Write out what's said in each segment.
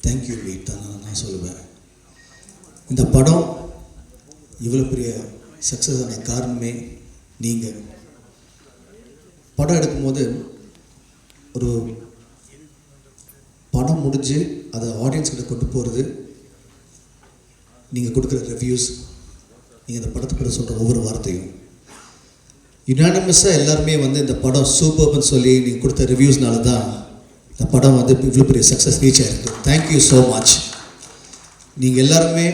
Thank you wait தான் நான் நான் சொல்லுவேன். இந்த படம் இவ்வளோ பெரிய சக்ஸஸ் ஆன காரணமே நீங்கள் படம் எடுக்கும்போது ஒரு படம் முடிஞ்சு அதை ஆடியன்ஸ்கிட்ட கொண்டு போகிறது நீங்கள் கொடுக்குற ரிவ்யூஸ் நீங்கள் இந்த படத்தை பற்றி சொல்கிற ஒவ்வொரு வார்த்தையும். யுனானிமஸாக எல்லாருமே வந்து இந்த படம் சூப்பர்னு சொல்லி நீங்கள் கொடுத்த ரிவ்யூஸ்னால தான் இந்த படம் வந்து இவ்வளோ பெரிய சக்ஸஸ் ரீச் ஆயிருக்கு. தேங்க்யூ ஸோ மச் நீங்கள் எல்லாருமே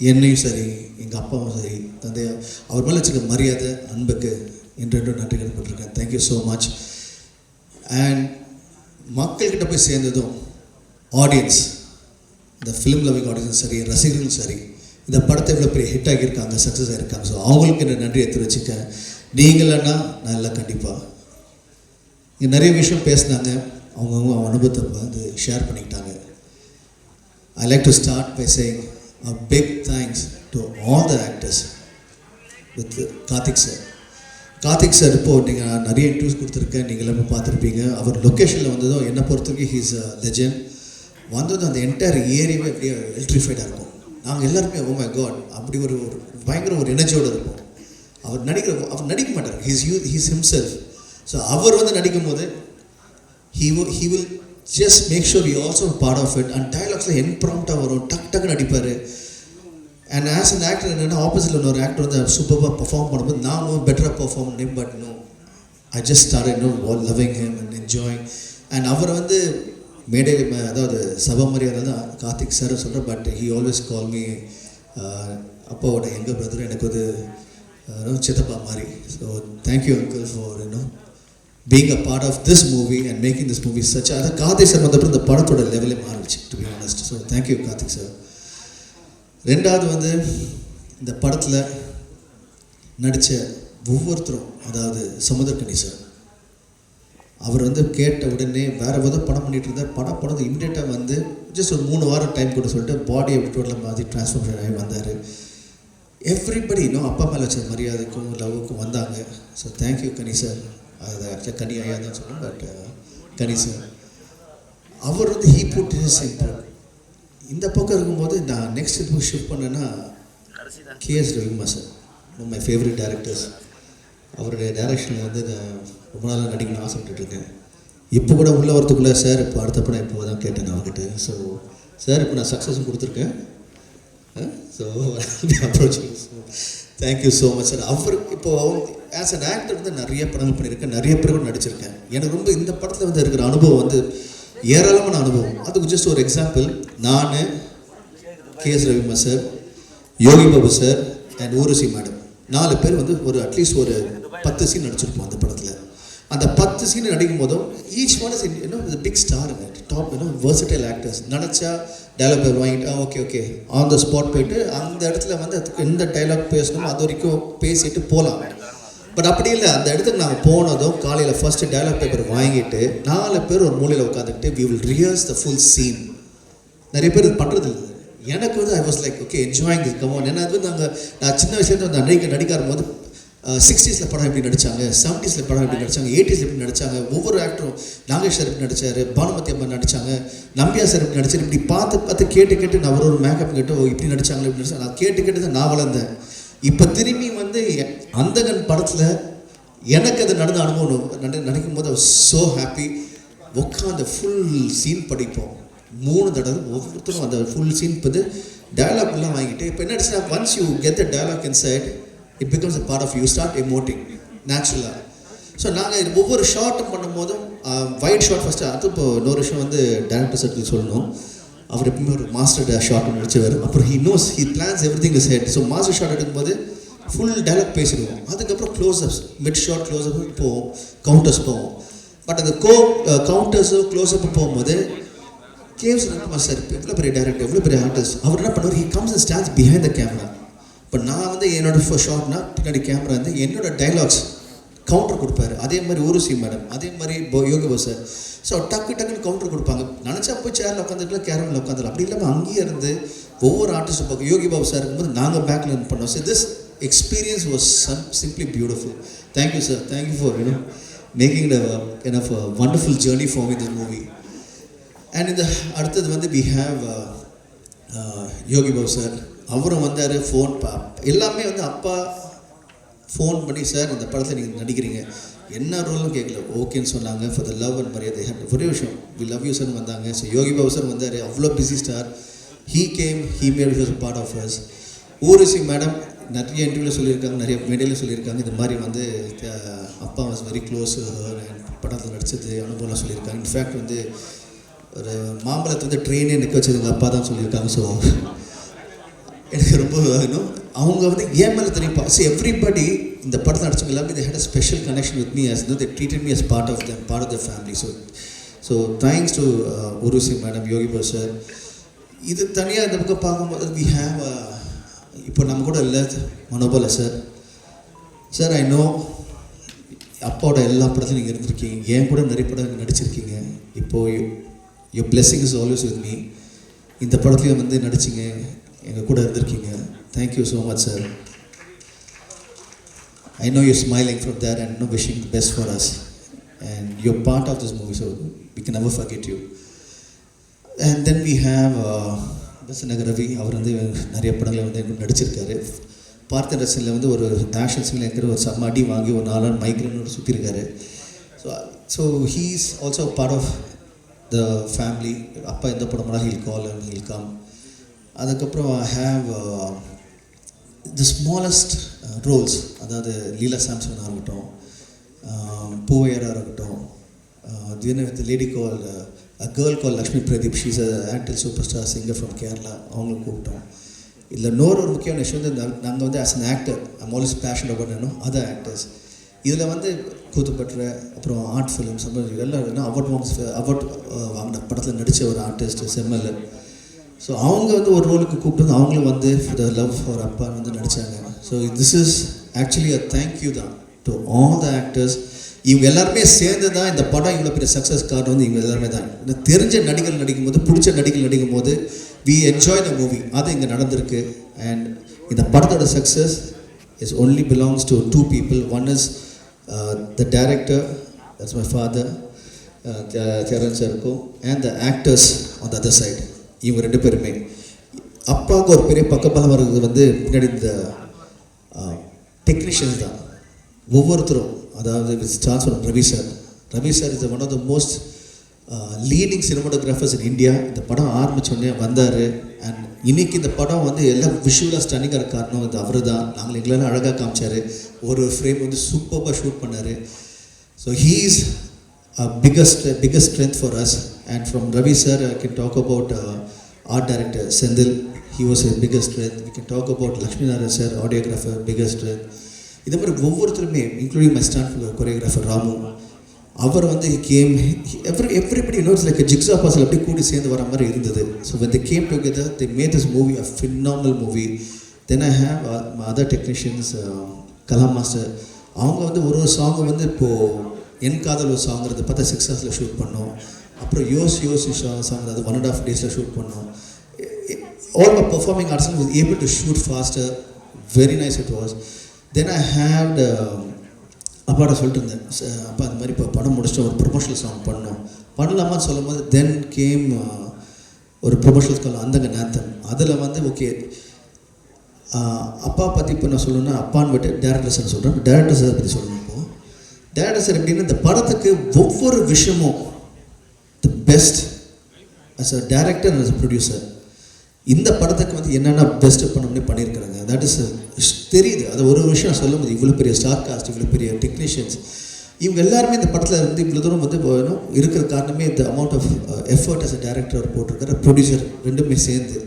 என்னையும் சரி எங்கள் அப்பாவும் சரி தந்தையா அவர் மேலே வச்சுக்க மரியாதை அன்புக்கு என்றென்றும் நன்றிகள் கடன்பட்டிருக்கேன் thank you so much and மக்கள்கிட்ட போய் சேர்ந்ததும் ஆடியன்ஸ் இந்த ஃபிலிம் லவிங் ஆடியன்ஸும் சரி ரசிகர்களும் சரி இந்த படத்தை இவ்வளோ பெரிய ஹிட் ஆகியிருக்காங்க சக்ஸஸ் ஆகியிருக்காங்க. ஸோ அவங்களுக்கு என்ன நன்றியை தெரிவிச்சுக்க நீங்களன்னா நான் கண்டிப்பாக இங்கே நிறைய விஷயம் பேசினாங்க. அவங்கவுங்க அவங்க அனுபவத்தை வந்து ஷேர் பண்ணிக்கிட்டாங்க. I like to start by saying a big thanks to all the actors with Karthik sir Karthik sir இப்போ நீங்கள் நான் நிறைய இன்டர்வியூஸ் கொடுத்துருக்கேன். நீங்கள் எல்லாமே பார்த்துருப்பீங்க. அவர் லொக்கேஷனில் வந்ததும் என்னை பொறுத்த வரைக்கும் ஹீஸ் அ லெஜண்ட் வந்ததும் அந்த என்டையர் ஏரியாவே அப்படியே எலக்ட்ரிஃபைடாக இருக்கும். நாங்கள் எல்லாருமே ஓ மை காட் அப்படி ஒரு ஒரு பயங்கர ஒரு எனர்ஜியோடு இருப்போம். அவர் நடிக்கிற அவர் நடிக்க மாட்டார். He's you he's himself so அவர் வந்து நடிக்கும் போது he he will just make sure you also part of it and டைலாக்ஸில் என்ப்ராம்ப்டாக வரும். டக் டக்கு நடிப்பார். அண்ட் ஆஸ் அன் ஆக்டர் என்னென்னா ஆப்போசிட்டில் இன்னொரு ஆக்டர் வந்து சூப்பராக பர்ஃபார்ம் பண்ணும்போது நானும் பெட்டராக பர்ஃபார்ம் பண்ணேன் but no I just start no loving him and enjoying and அவர் வந்து மேடை அதாவது சபை மரியாதை தான் கார்த்திக் சார் சொல்கிறேன் but he always call me அப்பாவோட எங்கள் பிரதர் எனக்கு ஒரு uh, சித்தப்பா மாதிரி. So thank you uncle for இன்னும் being a part of this movie and making this movie such அதான் கார்த்திக் சார் வந்தப்பறம் இந்த படத்தோட லெவலே மாறிடுச்சு to be honest so thank you Karthik sir ரெண்டாவது வந்து இந்த படத்தில் நடித்த ஒவ்வொருத்தரும் அதாவது சமுதர்கனி சார் அவர் வந்து கேட்ட உடனே வேறு ஏதோ படம் பண்ணிகிட்டு இருந்தார். படம் படம் இம்மிடியட்டாக வந்து ஜஸ்ட் ஒரு மூணு வாரம் டைம் கூட சொல்லிட்டு பாடியை டோட்டலாக மாதிரி ட்ரான்ஸ்ஃபர்மேஷன் ஆகி வந்தார். எவ்ரிபடி இன்னும் அப்பா மேலே வச்ச மரியாதைக்கும் லவ்வுக்கும் வந்தாங்க. ஸோ தேங்க்யூ கனி சார் அது ஆக்சுவலாக கனி ஐயா தான் சொன்னேன் பட் கனி சார். அவர் வந்து ஹீ புட் இஸ் இம்ப்ரூவ் இந்த பக்கம் இருக்கும்போது நான் நெக்ஸ்ட் இப்போ ஷிஃப்ட் பண்ணேன்னா K S Ravikumar sir one my favourite directors அவருடைய டைரக்ஷனில் வந்து நான் ரொம்ப நாளாக நடிக்கணும்னு ஆசைப்பட்டுட்டு இருக்கேன் இப்போ கூட உள்ளே வரத்துக்குள்ளே சார் இப்போ அடுத்த படம் இப்போ தான் கேட்டேன் நான் அவர்கிட்ட. ஸோ சார் இப்போ நான் சக்ஸஸும் கொடுத்துருக்கேன். So approach thank you so much sir அவர் இப்போ ஆஸ் அன் ஆக்டர் வந்து நிறைய படங்கள் பண்ணியிருக்கேன் நிறைய பேர் நடிச்சிருக்கேன். எனக்கு ரொம்ப இந்த படத்தில் வந்து இருக்கிற அனுபவம் வந்து ஏராளமான அனுபவம். அதுக்கு ஜஸ்ட் ஒரு எக்ஸாம்பிள் நான் K S Ravikumar sir Yogi Babu sir and Urvashi madam நாலு பேர் வந்து ஒரு அட்லீஸ்ட் ஒரு பத்து சீன் நடிச்சிருப்போம் அந்த படத்தில். அந்த பத்து சீன் நடிக்கும் போதும் ஈச் ஒன் இஸ் இன்னும் பிக் ஸ்டாருங்க டாப் இன்னும் வேர்சிட்டல் ஆக்டர்ஸ் நினச்சா டயலாக் வாங்கிட்டு okay okay on the spot போயிட்டு அந்த இடத்துல வந்து அதுக்கு எந்த டைலாக் பேசணுமோ அது வரைக்கும் பேசிட்டு போகலாம். பட் அப்படி இல்லை அந்த இடத்துக்கு நாங்கள் போனதும் காலையில் ஃபஸ்ட்டு டயலாக் பேப்பர் வாங்கிட்டு நாலு பேர் ஒரு மூலையில் உட்காந்துக்கிட்டு we will rehearse the full scene நிறைய பேர் இது பண்ணுறது இல்லை. எனக்கு வந்து I was like okay enjoying this come on ஏன்னா அது வந்து நாங்கள் நான் சின்ன வயசுலேருந்து அந்த நடிக்க நடிக்க போது சிக்ஸ்டீஸில் படம் எப்படி நடிச்சாங்க செவன்ட்டீஸில் படம் எப்படி நடிச்சாங்க எயிட்டிஸில் எப்படி நடிச்சாங்க ஒவ்வொரு ஆக்டரும் நாகேஷ் சார் எப்படி நடித்தார் பானுமதி அம்மா நடிச்சாங்க நம்பியா சார் எப்படி நடிச்சார் இப்படி பார்த்து பார்த்து கேட்டு கேட்டு நான் ஒரு ஒரு மேக்கப் கேட்டு இப்படி நடிச்சாங்களே இப்படி நடிச்சாங்க நான் கேட்டு கேட்டு தான் நான் வளர்ந்தேன். இப்போ திரும்பி வந்து அந்தகன் படத்தில் எனக்கு அது நடந்த அனுபவம் நினைக்கும் போது ஸோ ஹாப்பி உட்காந்து ஃபுல் சீன் படிப்போம். மூணு தடவை ஒவ்வொருத்தரும் அந்த ஃபுல் சீன் வந்து dialogue எல்லாம் வாங்கிட்டு இப்போ என்ன ஆச்சுன்னா once you get the dialogue inside it becomes a part of you start emoting நேச்சுரலாக ஸோ நாங்கள் ஒவ்வொரு ஷார்ட்டும் பண்ணும்போதும் ஒயிட் ஷார்ட் ஃபஸ்ட்டு அது இப்போ இன்னொரு விஷயம் வந்து டேரக்டர் சர்க்கிள் சொல்லணும். அவர் எப்பவுமே ஒரு மாஸ்டர் ஷார்ட் நடிச்சவர் அப்புறம் he knows he plans everything is head so master shot எடுக்கும்போது ஃபுல் டைலாக் பேசிடுவோம். அதுக்கப்புறம் க்ளோஸ்அப்ஸ் மிட் ஷார்ட் க்ளோஸ்அப் போவோம் கவுண்டர்ஸ் போவோம். பட் அந்த கோ கவுண்டர்ஸோ க்ளோஸ்அப் போகும்போது கேம்ஸ் ரங்கம்மா சார் எவ்வளோ பெரிய டேரக்டர் எவ்வளோ பெரிய ஆர்டிஸ்ட் அவர் என்ன பண்ணுவார்? He comes and stands behind the camera இப்போ நான் வந்து என்னோட ஷார்ட்னா பின்னாடி கேமரா வந்து என்னோட டைலாக்ஸ் கவுண்டர் கொடுப்பாரு. அதே மாதிரி ஊருசி மேடம் அதே மாதிரி போ- யோகி பாபு சார் ஸோ டக்கு டக்குன்னு கவுண்டர் கொடுப்பாங்க. நினச்சா போய் சேரில் உட்காந்துருக்கலாம் கேரமில் உட்காந்துருக்கலாம் அப்படி இல்லாமல் அங்கேயே இருந்து ஒவ்வொரு ஆர்டிஸ்ட் பார்க்க யோகி பாபு சார் இருக்கும்போது நாங்கள் பேக்கில் இருந்து பண்ணோம். So this experience was simply beautiful thank you sir thank you for you know making kind என் a wonderful journey for with movie and இந்த அடுத்தது வந்து we have uh, uh, Yogi Babu sir அவரும் வந்தார் ஃபோன் எல்லாமே வந்து அப்பா phone பண்ணி சார் இந்த படத்தில் நீங்கள் நடிக்கிறீங்க. என்ன ரோலும் கேட்கல ஓகேன்னு சொன்னாங்க. ஃபார் த லவ் அண்ட் மரியாதை ஒரே விஷயம். வி லவ் யூ சார் வந்தாங்க. ஸோ யோகி பாபு சார் வந்தார். அவ்வளோ busy star he came he made his part of us Urvashi madam நிறைய இன்டர்வியூவில் சொல்லியிருக்காங்க நிறைய மேடையில் சொல்லியிருக்காங்க. இந்த மாதிரி வந்து அப்பா வாஸ் வெரி க்ளோஸ் படத்தில் நடித்தது அனுபவம்லாம் சொல்லியிருக்காங்க. இன்ஃபேக்ட் வந்து ஒரு மாம்பழத்தை வந்து ட்ரெயினே நிற்க வச்சது எங்கள் அப்பா தான் சொல்லியிருக்காங்க. ஸோ எனக்கு ரொம்ப இன்னும் அவங்க வந்து ஏன் மேலே தெரியும் ஸோ எவ்ரிபடி இந்த படத்தில் நடிச்சவங்க எல்லாமே they had special connection with me as no they treated me as part of them part of the so so thanks to Urvashi madam Yogi Babu sir இது தனியாக இந்த பக்கம் பார்க்கும்போது வி ஹேவ் uh, இப்போ நம்ம கூட இல்லை Manobala sir sir I know அப்பாவோட எல்லா படத்துலையும் நீங்கள் இருந்திருக்கீங்க. ஏன் கூட நிறைய படம் நடிச்சிருக்கீங்க. இப்போது your blessing is always with me இந்த படத்துலையும் வந்து நடிச்சிங்க. எங்கள் கூட இருந்திருக்கீங்க. Thank you so much sir I know you smiling from there and know wishing the best for us and you part of this movie so we can never forget you and then we have பசநகர் Ravi அவர் வந்து நிறைய படங்களை வந்து நடிச்சிருக்காரு. பார்த்த ரசனில் வந்து ஒரு national single இருக்கிற ஒரு செம்ம அடி வாங்கி ஒரு நாலு நாள் சுற்றிருக்காரு so so he's also part of the family அப்பா எந்த படம்னா he'll call and he'll come அதுக்கப்புறம் I have the smallest roles அதாவது லீலா சாம்சனாக இருக்கட்டும் பூவையராக இருக்கட்டும் தின with lady call a girl call Lakshmi Pradeep she's a actor super star singer from Kerala அவங்களை கூப்பிட்டோம். இதில் இன்னொரு ஒரு முக்கியமான விஷயம் வந்து நாங்கள் வந்து as an actor I'm always passion about other actors இதில் வந்து கூத்துப்பற்ற அப்புறம் ஆர்ட் ஃபிலிம் சம்பந்தம் எல்லாம் அவார்ட் வாங்க அவார்ட் வாங்கின படத்தில் நடித்த ஒரு ஆர்டிஸ்ட் செம்மல் ஸோ அவங்க வந்து ஒரு ரோலுக்கு கூப்பிட்டு வந்து அவங்களும் வந்து த லவ் ஃபார் அப்பா வந்து நடித்தாங்க so this is actually a thank you தான் டு ஆல் த ஆக்டர்ஸ் இவங்க எல்லாருமே சேர்ந்து தான் இந்த படம் இவ்வளோ பெரிய சக்ஸஸ் காரணம் வந்து இவங்க எல்லாருமே தான். இந்த தெரிஞ்ச நடிகர் நடிக்கும்போது பிடிச்ச நடிகர் நடிக்கும்போது வி என்ஜாய் த மூவி அது இங்கே நடந்திருக்கு. அண்ட் இந்த படத்தோட success is only belongs to two people one is the director that's my father Charan சாருக்கும் and the actors on the other side இவங்க ரெண்டு பேருமே. அப்பாவுக்கு ஒரு பெரிய பக்கபலம் வர்றது வந்து பின்னாடி இந்த டெக்னீஷியன்ஸ் தான். ஒவ்வொருத்தரும் அதாவது with stars Ravi sir Ravi sir is one of the most leading cinematographers in India இந்த படம் ஆரம்பித்தோடனே உடனே வந்தார். அண்ட் இன்றைக்கி இந்த படம் வந்து எல்லாம் விஷுவலாக ஸ்டன்னிங்காக இருக்க காரணம் இது அவர் தான் நாங்கள் எங்களால் அழகாக காமிச்சார். ஒரு ஃப்ரேம் வந்து சூப்பராக ஷூட் பண்ணார். So he is biggest biggest strength for us and from Ravi sir I can talk about art director Sendil, he was his biggest strength. We can talk about Lakshmi Narayan sir, audiographer, biggest strength. இதே மாதிரி ஒவ்வொருத்தருமே including my stand choreographer Ramu அவர் வந்து came every everybody notes like jigsaw அப்படியே கூடி சேர்ந்து வர மாதிரி இருந்தது so when they came together they made this movie a phenomenal movie then I have other technicians Kala master அவங்க வந்து ஒரு ஒரு சாங் வந்து இப்போது என் காதல் ஒரு சாங்கிறது பார்த்தா சிக்ஸ் ஹவர்ஸில் ஷூட் பண்ணோம். அப்புறம் யோஸ் யோஸ் சாங் அது ஒன் அண்ட் ஆஃப் டேஸில் ஷூட் பண்ணோம். All my performing arts with able to shoot faster very nice it was then I had அப்பாட்ட சொல்லிட்டு இருந்தேன். அப்பா இந்த மாதிரி இப்போ படம் முடிச்சுட்டு ஒரு ப்ரொமோஷனல் சாங் பண்ணோம். பண்ணலாமான்னு சொல்லும் போது தென் கேம் uh, ஒரு ப்ரொமோஷனல் கால் அந்தங்க நேத்தன். அதில் வந்து ஓகே uh, அப்பா பற்றி இப்போ நான் சொல்லணும்னா அப்பான்னு விட்டு டேரக்டர் சார் சொல்கிறேன் டேரக்டர் சார் பற்றி சொல்லணும் டேரக்டர் சார் எப்படின்னா இந்த படத்துக்கு ஒவ்வொரு விஷயமும் the best as a director and as producer இந்த படத்துக்கு வந்து என்னென்ன பெஸ்ட்டு பண்ண முடியும் பண்ணியிருக்கிறாங்க தட் இஸ் தெரியுது. அது ஒரு விஷயம் சொல்லும்போது இவ்வளோ பெரிய ஸ்டார் காஸ்ட் இவ்வளோ பெரிய டெக்னீஷியன்ஸ் இவங்க எல்லாருமே இந்த படத்தில் வந்து இவ்வளோ தூரம் வந்து வேணும். இருக்கிற காரணமே இந்த amount of effort as a director போட்டிருக்கிற ப்ரொடியூசர் ரெண்டுமே சேர்ந்து.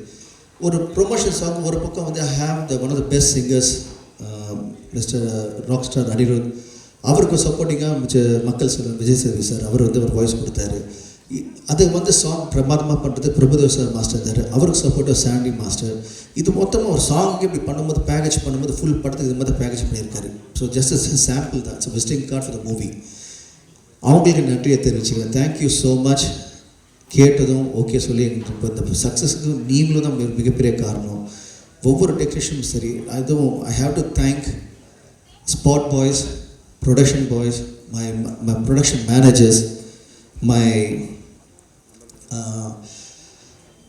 ஒரு ப்ரொமோஷன் சாங் ஒரு பக்கம் வந்து I have the one of the best singers mister rock star Anirudh அவருக்கு சப்போர்ட்டிங்காக மிச்ச மக்கள் செல்வன் விஜய் சேவி சார் அவர் வந்து ஒரு வாய்ஸ் கொடுத்தாரு. அது வந்து சாங் பிரமாதமாக பண்ணுறது பிரபுதேவ் சார் மாஸ்டர் இருந்தார் அவருக்கு சப்போர்ட்டாக சாண்டி மாஸ்டர் இது மொத்தமாக ஒரு சாங் இப்படி பண்ணும்போது பேக்கேஜ் பண்ணும்போது ஃபுல் படத்துக்கு இது மாதிரி பேக்கேஜ் பண்ணியிருக்காரு. ஸோ ஜஸ்ட் சாம்பிள் தான். So visiting card for the movie அவங்களுக்கு நன்றியை தெரிவிச்சுக்கிறேன். தேங்க்யூ ஸோ மச் கேட்டதும் ஓகே சொல்லி எங்களுக்கு இப்போ இந்த சக்ஸஸுக்கு நீங்களும் தான் மிகப்பெரிய காரணம். ஒவ்வொரு டெக்னீஷியனும் சரி அதுவும் I have to thank spot boys production boys my, my production managers, my uh,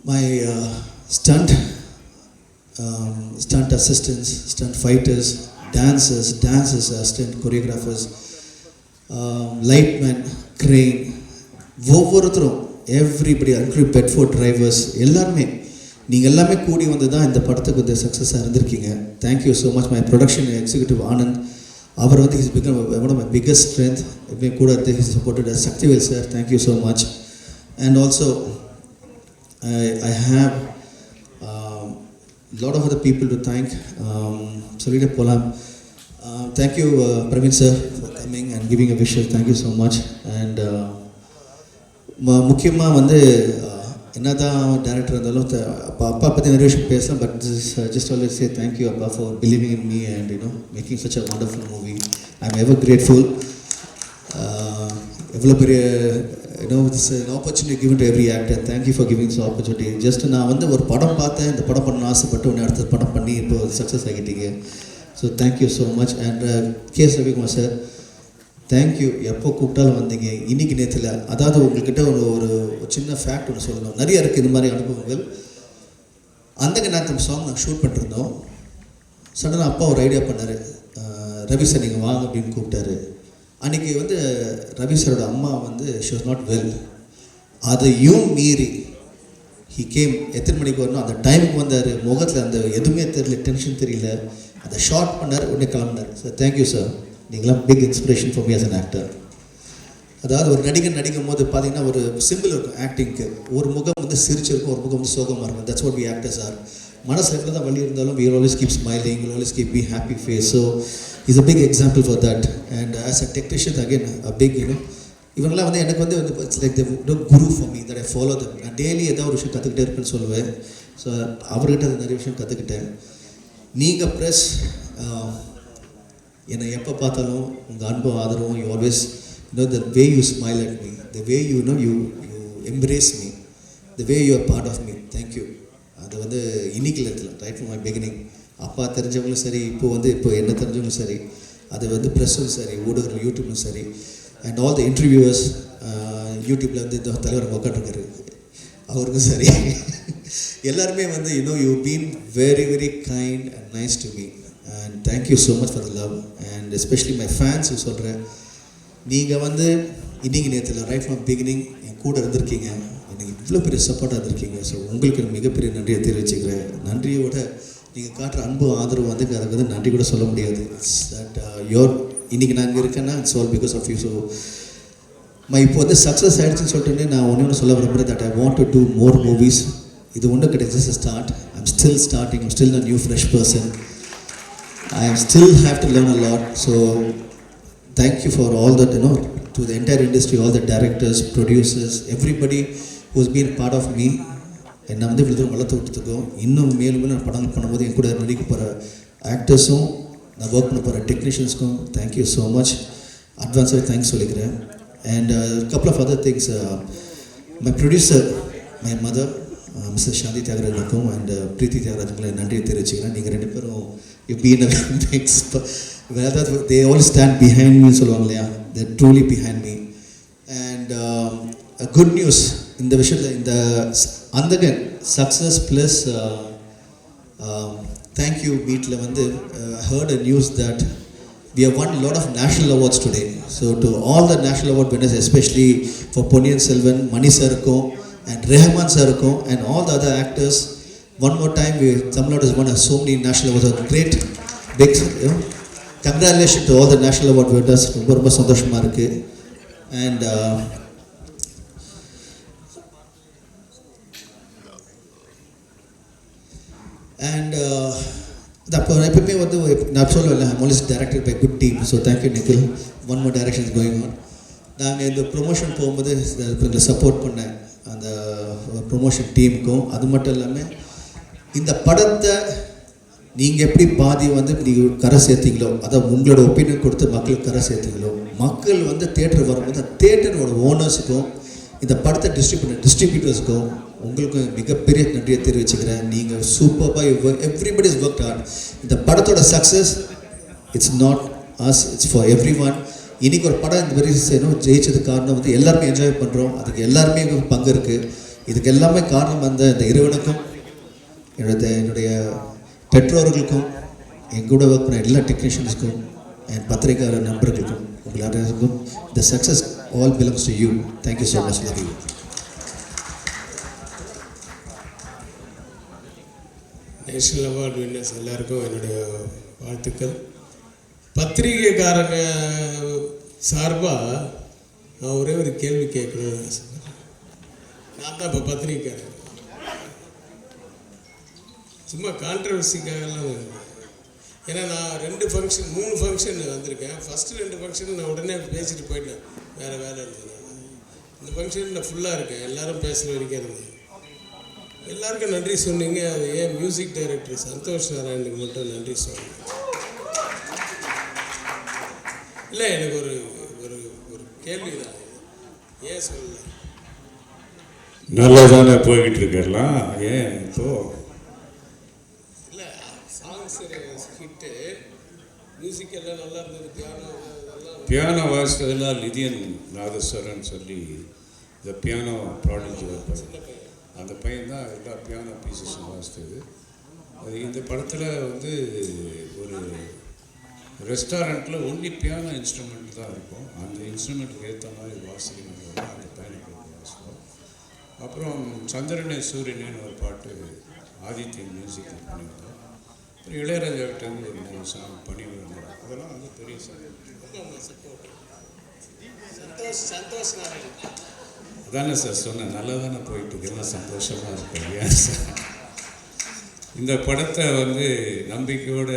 my uh, stunt um, stunt assistants, stunt fighters, dancers, dancers, assistant choreographers, um, lightmen, crane, ஒவ்வொருத்தரும் எவ்ரிபடி இன்க்ளூட் பெட்ஃபோர்ட் டிரைவர்ஸ் எல்லாருமே நீங்கள் எல்லாமே கூடி வந்து தான் இந்த படத்துக்கு வந்து சக்ஸஸாக இருந்திருக்கீங்க thank you so much my production executive Anand அவர் வந்து his become one of my biggest strength எப்பயும் கூட இருந்து his supported Sakthivel sir thank you so much and also I, I have um, lot of other people to thank. Um, சொல்லிட்டு போகலாம் Uh, thank you, uh, Praveen sir, for coming and giving a wishes. Thank you so much. And uh, ம- முக்கியமாக வந்து என்ன தான் director இருந்தாலும் அப்பா அப்பா பற்றி நிறைய விஷயம் பேசலாம் but just always say thank you அப்பா for believing in me and you know making such a wonderful movie I am ever grateful எவ்வளோ பெரிய you know it's opportunity opportunity given to every actor. For you so giving this just நான் வந்து ஒரு படம் பார்த்தேன் இந்த படம் பண்ண ஆசைப்பட்டு உடனே அடுத்த படம் பண்ணி இப்போ success ஆகிட்டீங்க. So thank you so much and K Ravikumar sir thank you எப்போ கூப்பிட்டாலும் வந்தீங்க? இன்னைக்கு நேரத்தில் அதாவது உங்கள்கிட்ட ஒரு ஒரு சின்ன ஃபேக்ட் ஒன்று சொல்லணும். நிறைய இருக்குது இந்த மாதிரி அனுபவங்கள். அந்த நேரத்தில் சாங் நாங்கள் ஷூட் பண்ணிருந்தோம் சடனாக அப்பா ஒரு ஐடியா பண்ணார். ரவி சார் நீங்கள் வாங்க அப்படின்னு கூப்பிட்டாரு. அன்றைக்கி வந்து ரவி சாரோட அம்மா வந்து ஷி வாஸ் நாட் வெல் அதையும் மீறி ஹி கேம் எத்தனை மணிக்கு வரணும்? அந்த டைமுக்கு வந்தார். முகத்தில் அந்த எதுவுமே தெரியல டென்ஷன் தெரியல. அதை ஷார்ட் பண்ணார் உடனே கிளம்புனார். சார் தேங்க்யூ சார் நீங்களாம் big inspiration for me as an actor அதாவது ஒரு நடிகன் நடிக்கும் போது பார்த்தீங்கன்னா ஒரு சிம்பிள் இருக்கும் ஆக்டிங்க்கு ஒரு முகம் வந்து சிரிச்சிருக்கும் ஒரு முகம் வந்து சோகமாக இருக்கும். That's what we actors are மனசில் எவ்வளோ தான் வழி இருந்தாலும் we always keep smiling always keep be happy face so is a big example for that and as a technician again a big you know இவங்களாம் வந்து எனக்கு வந்து வந்து it's like the guru for me that I follow them நான் daily ஏதாவது ஒரு விஷயம் கற்றுக்கிட்டே இருப்பேன்னு சொல்லுவேன். ஸோ அவர்கிட்ட நிறைய விஷயம் கற்றுக்கிட்டேன் நீங்கள் ப்ரெஸ் என்னை எப்போ பார்த்தாலும் உங்கள் அன்பும் ஆதரவும் you always know the way you smile at me the way you know you you embrace me the way you are part of me thank you அது வந்து இன்னைக்கு இடத்துல ரைட் ஃப்ரம் மை பிகினிங் அப்பா தெரிஞ்சவங்களும் சரி இப்போ வந்து இப்போ என்ன தெரிஞ்சவங்களும் சரி அது வந்து ப்ரெஸ்ஸும் சரி ஊடகங்கள் யூடியூப்லும் சரி அண்ட் ஆல் த இன்டர்வியூவர்ஸ் யூடியூப்பில் வந்து இந்த தலைவர் உட்காந்துருக்காரு அவருக்கும் சரி. எல்லாருமே வந்து you know you been very very kind and nice to me and thank you so much for the love and especially my fans சொல்கிறேன் நீங்கள் வந்து இன்னைக்கு நேரத்தில் ரைட் ஃப்ரம் பிகினிங் என் கூட இருந்திருக்கீங்க. எனக்கு இவ்வளோ பெரிய சப்போர்ட்டாக இருந்திருக்கீங்க. ஸோ உங்களுக்கு மிகப்பெரிய நன்றியை தெரிவிச்சுக்கிறேன். நன்றியோட நீங்கள் காட்டுற அன்பு ஆதரவு வந்து அதுக்கு வந்து நன்றி கூட சொல்ல முடியாது. இட்ஸ் தட் யோர் இன்றைக்கி நான் இங்கே இருக்கேன்னா it's all because of you so my இப்போ வந்து சக்ஸஸ் ஆகிடுச்சுன்னு சொல்லிட்டு நான் ஒன்று ஒன்று சொல்ல விரும்புகிறேன் that I want to do more movies இது ஒன்றும் கிடையாது. Start I'm still starting I'm still a new fresh person I am still have to learn a lot. So thank you for all that, you know, to the entire industry, all the directors, producers, everybody who's been part of me. என்னை வந்து இவ்வளோ தூரம் வளர்த்து விட்டுருக்கோம் இன்னும் மேலும் மேலும் நான் படங்கள் பண்ணும்போது என் கூட நடிக்க போகிற ஆக்டர்ஸும் நான் ஒர்க் பண்ண போகிற டெக்னீஷியன்ஸ்க்கும் தேங்க்யூ ஸோ மச் அட்வான்ஸாக தேங்க்ஸ் சொல்லிக்கிறேன் and couple of other things my producer my mother mister Shanthi தியாகராஜனுக்கும் and Preethi தியாகராஜுங்களை நன்றியை தெரிவிச்சுக்கிறேன். நீங்கள் ரெண்டு பேரும் you they all stand behind me சொல்லுவாங்க இல்லையா? They truly behind me and good news இந்த விஷயத்தில் இந்த Andhagan success plus thank you வீட்டில் வந்து heard a news that we have won a lot of national awards today. So to all the national award winners, especially for Ponniyin Selvan, Mani Sarko, and Rehman Sarko, and all the other actors, one more time, we Tamil Nadu has won so many national awards. A great, big, you know, congratulations to all the national award winners. ரொம்ப ரொம்ப சந்தோஷமாக இருக்குது and and அப்போ எப்பவுமே வந்து நான் சொல்லுவேன் movies directed by good team so thank you Nikhil one more direction going on நாங்கள் இந்த ப்ரொமோஷன் போகும்போது கொஞ்சம் சப்போர்ட் பண்ணேன் அந்த ப்ரொமோஷன் டீமுக்கும் அது மட்டும் இல்லாமல் இந்த படத்தை நீங்கள் எப்படி பாதி வந்து நீங்கள் கரை சேர்த்தீங்களோ அதை உங்களோட ஒப்பீனியன் கொடுத்து மக்களுக்கு கரை சேர்த்தீங்களோ மக்கள் வந்து தேட்டர் வரும்போது அந்த தேட்டரோட ஓனர்ஸுக்கும் இந்த படத்தை டிஸ்ட்ரிபியூட் டிஸ்ட்ரிபியூட்டர்ஸுக்கும் உங்களுக்கும் மிகப்பெரிய நன்றியை தெரிவிச்சுக்கிறேன். நீங்கள் சூப்பராக எவ்ரிபடி இஸ் ஒர்க் ஹார்ட் இந்த படத்தோட success it's not as it's for everyone இன்றைக்கி ஒரு படம் இந்த மாதிரி செய்யணும் ஜெயிச்சதுக்கு காரணம் வந்து எல்லாருமே என்ஜாய் பண்ணுறோம் அதுக்கு எல்லாருமே பங்கு இருக்குது இதுக்கு எல்லாமே காரணம் அந்த இந்த இறைவனுக்கும் என்னோட என்னுடைய பெற்றோர்களுக்கும் என் கூட ஒர்க் பண்ண எல்லா டெக்னீஷியன்ஸ்க்கும் என் பத்திரிகையாளர் நண்பர்களுக்கும் உங்கள் எல்லாருக்கும் the success all belongs to you thank you so much love you national award winners எல்லாருக்கும் என்னுடைய வாழ்த்துக்கள். பத்திரிகைக்காரங்க சார்பாக நான் ஒரே ஒரு கேள்வி கேட்கணும்னு ஆசைப்படுறேன் நான் தான் இப்போ பத்திரிகைக்காரன். சும்மா கான்ட்ரவர்சிக்காகலாம் ஏன்னா நான் ரெண்டு ஃபங்க்ஷன் மூணு ஃபங்க்ஷன் வந்திருக்கேன். ஃபஸ்ட்டு ரெண்டு ஃபங்க்ஷன் நான் உடனே பேசிட்டு போயிட்டேன். வேறு வேலை இருந்தது இந்த ஃபங்க்ஷன் நான் ஃபுல்லாக இருக்கேன். எல்லாரும் பேசுகிற வரைக்கும் இருந்தேன். எல்லாருக்கும் நன்றி சொன்னீங்க. அது ஏன் மியூசிக் டைரக்டர் சந்தோஷ் நாராயணுக்கு மட்டும் நன்றி சொன்னேன் இல்லை எனக்கு ஒரு ஒரு ஒரு கேள்வி தான். ஏன் சொல்லல? நல்லா தானே போய்கிட்டு இருக்கலாம் ஏன் இப்போ? இல்லை சாங்ஸ் ஹிட்டு மியூசிக் எல்லாம் நல்லா இருந்தது பியானோ பியானோ வாசித்ததெல்லாம் லிதியன் நாதஸ்வரன் சொல்லி இந்த பியானோ. ப்ராடக்ட் அந்த பையன் தான் எல்லா பியானோ பீசஸும் வாசித்தது. அது இந்த படத்தில் வந்து ஒரு ரெஸ்டாரண்ட்டில் ஒன்லி பியானோ இன்ஸ்ட்ருமெண்ட் தான் இருக்கும். அந்த இன்ஸ்ட்ருமெண்ட்டுக்கு ஏற்ற மாதிரி வாசிக்கணும் அந்த பையனுக்கு வாசிப்போம். அப்புறம் சந்திரனே சூரியனேன்னு ஒரு பாட்டு ஆதித்யன் மியூசிக் பண்ணியிருந்தோம். அப்புறம் இளையராஜா கிட்ட இருந்து ஒரு மூணு சாங் பண்ணி விரும்புகிறோம் அதெல்லாம் வந்து பெரிய சாங் அதானே சார் சொன்னேன். நல்லா தானே போயிட்டு எல்லாம் சந்தோஷமாக இருக்கு ஏன் சார் இந்த படத்தை வந்து நம்பிக்கையோட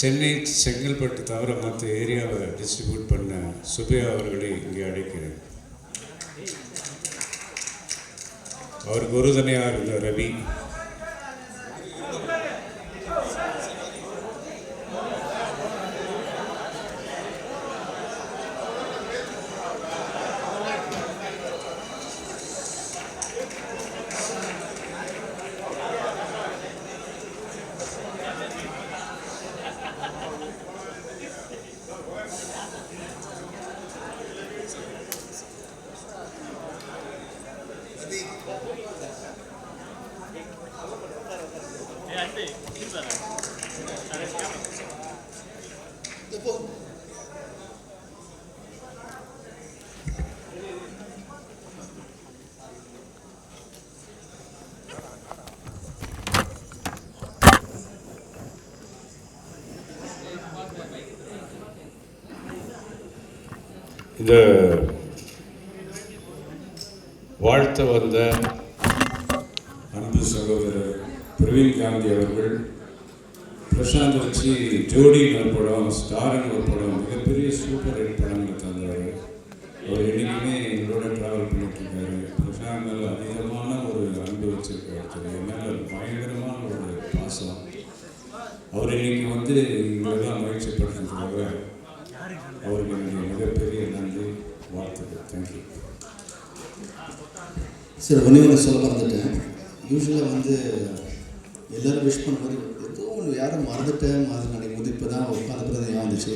சென்னை செங்கல்பட்டு தவிர மற்ற ஏரியாவை டிஸ்ட்ரிபியூட் பண்ண சுபையா அவர்களை இங்கே அழைக்கிறேன். அவருக்கு உறுதுணையாக இருந்த ரவி. இந்த வாழ்த்த வந்த அன்பு சகோதரர் பிரவீன் காந்தி அவர்கள் பிரசாந்த் வச்சு ஜோடின்னு ஒரு படம் ஸ்டார்னு ஒரு படம் மிகப்பெரிய சூப்பர் ஹிட் படங்களை தந்தவர் அவர் என்றைக்குமே எங்களோட ட்ராவல் பண்ணிட்டு இருக்காரு பிரசாந்த் மேலே அதிகமான ஒரு அன்பு வச்சிருக்காரு ஒருத்தர். என் மேலே பயங்கரமான ஒரு பாசம் அவர் இன்னைக்கு வந்து எங்களெல்லாம் முயற்சி பண்ணுறதுக்காக அவருக்கு என்னுடைய மிகப்பெரிய நன்றி வாழ்த்துக்கள் தேங்க்யூ சரி ஒன்றே ஒன்று சொல்ல மறந்துட்டேன். யூஸ்வலாக வந்து எல்லோரும் விஷ் பண்ண மாதிரி ஏதோ ஒன்று யாரும் மறந்துட்டேன். மறந்து நினைக்கும் போது இப்போ தான். உட்காந்து பிறகு ஏன் வந்துச்சு.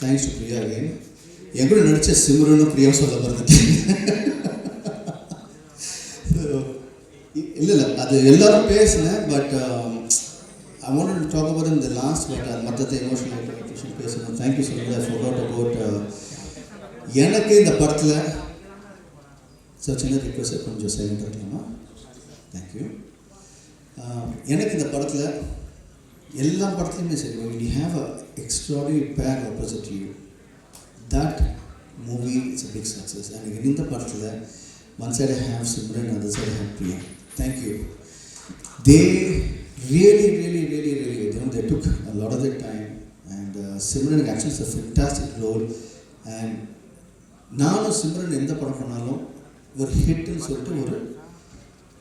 தேங்க்ஸ் டு பிரியா அகைன் என் கூட நடித்த சிம்ரனும் பிரியா சொல்ல மறந்துட்டேன். இல்லை இல்லை. அது எல்லோரும் பேசினேன். But I want to talk about இந்த லாஸ்ட் பட் மற்ற எமோஷனல் பேசணும். தேங்க்யூ ஸோ மச் ஃபோர்ட் அபவுட் எனக்கு இந்த படத்தில் சார் சின்ன ரிக்வஸ்ட் கொஞ்சம் சைலண்ட் இருக்கலாமா? தேங்க்யூ எனக்கு இந்த படத்தில் எல்லா படத்துலையுமே சரி you have a extraordinary pair opposite you that movie it's a big success and இந்த படத்தில் one side I have Simran other side have Priya thank you they really really really really you know, they took a lot of their time. And uh, Simran actually is a fantastic role. And நானும் சிம்ரன் எந்த படம் பண்ணாலும் ஒரு ஹிட்னு சொல்லிட்டு ஒரு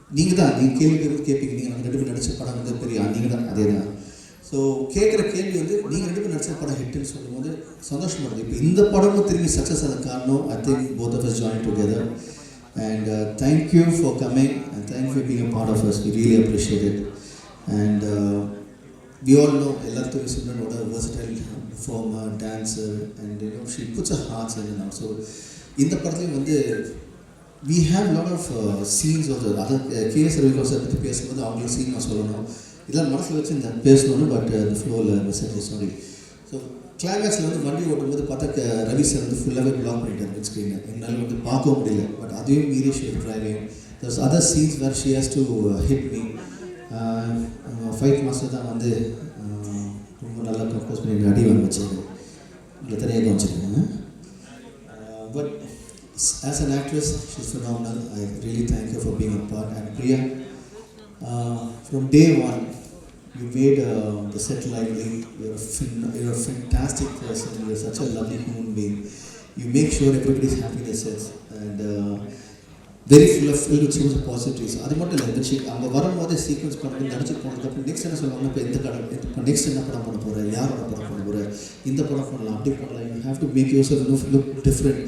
நீங்கள் தான் நீங்கள் கேள்வி கேட்க கேட்பீங்க நீங்கள் நாங்கள் ரெண்டு பேரும் நடித்த படம் வந்து பெரிய நீங்கள் தான் அதே தான் ஸோ கேட்குற கேள்வி வந்து நீங்கள் ரெண்டு பேரும் நடித்த படம் ஹிட்னு சொல்லும்போது சந்தோஷப்படுது இப்போ இந்த படமும் திரும்பி சக்ஸஸ் ஆக காரணம் I think both of us join together and thank you for coming and thank being a part of us we really appreciate and we all know எல்லாத்துக்கும் சிம்ரனோட versatile um, performer, dancer and you know she puts her heart in and out. So இந்த படத்துலையும் வந்து we have lot of scenes uh, scenes also other KS ரவிகோசர் பற்றி பேசும்போது அவங்களுக்கு scene நான் சொல்லணும். இதெல்லாம் மனசில் வச்சு இந்த பேசணும்னு பட் அந்த ஃப்ளோவில் மெசேஜ் சாரி ஸோ கிளைமேக்ஸில் வந்து வண்டி ஓட்டும்போது பார்த்தா க- uh, ரவி சார் வந்து ஃபுல்லாகவே பிளாக் பண்ணிட்டார் பிக் ஸ்க்ரீனை என்னால் வந்து பார்க்கவும் முடியல. பட் அதையும் மீறி share driving other scenes where she has to hit me fight master தான் வந்து uh, ரொம்ப நல்லா கம்போஸ் பண்ணி அடி வாங்க வச்சாரு இல்லை தனியாக கவனிச்சிருக்கேன் but as an actress she's phenomenal I really thank her for being a part and Priya uh, from day one you made uh, the set lively you're a, fin- you're a fantastic person you're such a lovely human being you make sure everybody's happy in the sets and uh, very full of fill source positives அது மட்டும் இல்லை இந்த அங்கே வரும்போது sequence பண்ணி நடிச்சு போனதுக்கப்புறம் next என்ன சொல்லுவாங்க இப்போ எந்த கடை இப்போ நெக்ஸ்ட் என்ன படம் பண்ண போகிற யாரோட படம் பண்ண போகிறேன் இந்த படம் பண்ணலாம் அப்படி பண்ணலாம். You have to make use self look different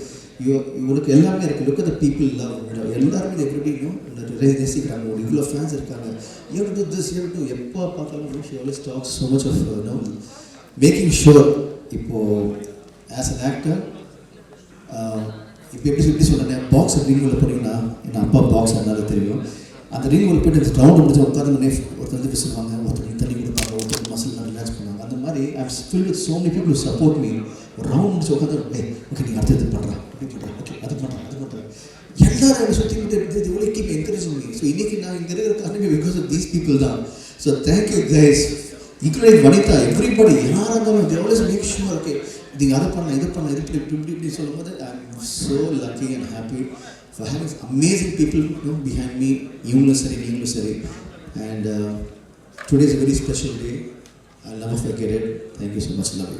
you இவங்களுக்கு எல்லாமே இருக்குது லுக் அந்த பீப்புள் லவ் எல்லாருமே எப்படியும் ரசிக்கிறாங்க ஒரு இவ்வளோ ஃபேன்ஸ் இருக்காங்க. You do this you do எப்போ பார்த்தாலும் she always talks so much of no making sure இப்போது ஆஸ் அன் ஆக்டர் இப்போ எப்படி எப்படி சொல்கிறேன் பாக்ஸ் ரிங் உள்ள போனீங்கன்னா என் அப்பா பாக்ஸ் அதனால தெரியும். அந்த ரிங் உள்ள போயிட்டு ரவுண்ட் முடிச்சு உட்காந்து ஒருத்தர் வந்து பேசுவாங்க ஒருத்தர் தண்ணி கொடுப்பாங்க ஒருத்தர் மசில் ரிலாக்ஸ் பண்ணுவாங்க. அந்த மாதிரி I feel with so many people support me ஒரு ரவுண்ட் முடிச்சு உட்காந்து ஓகே நீங்கள் அடுத்தது பண்ணுறா இப்படி பண்ணுறேன் ஓகே அது பண்ணுறேன் அது பண்ணுறேன் எல்லாரும் என்னை சுற்றி விட்டு இவ்வளோ கீப் என்கரேஜ் பண்ணி ஸோ இன்னைக்கு நான் இங்கே இருக்கிற காரணமே பிகாஸ் ஆஃப் தீஸ் பீப்புள் தான். So thank you guys including Vanitha everybody யாராக இருந்தாலும் they மேக் ஷூர் ஓகே நீங்கள் அதை பண்ணலாம் இது பண்ணலாம் இது இப்படி இப்படி இப்படி சொல்லும்போது I am so lucky and happy for having amazing people no behind me இவங்களும் சரி நீங்களும் சரி. And today is very special day I love forget it thank you so much love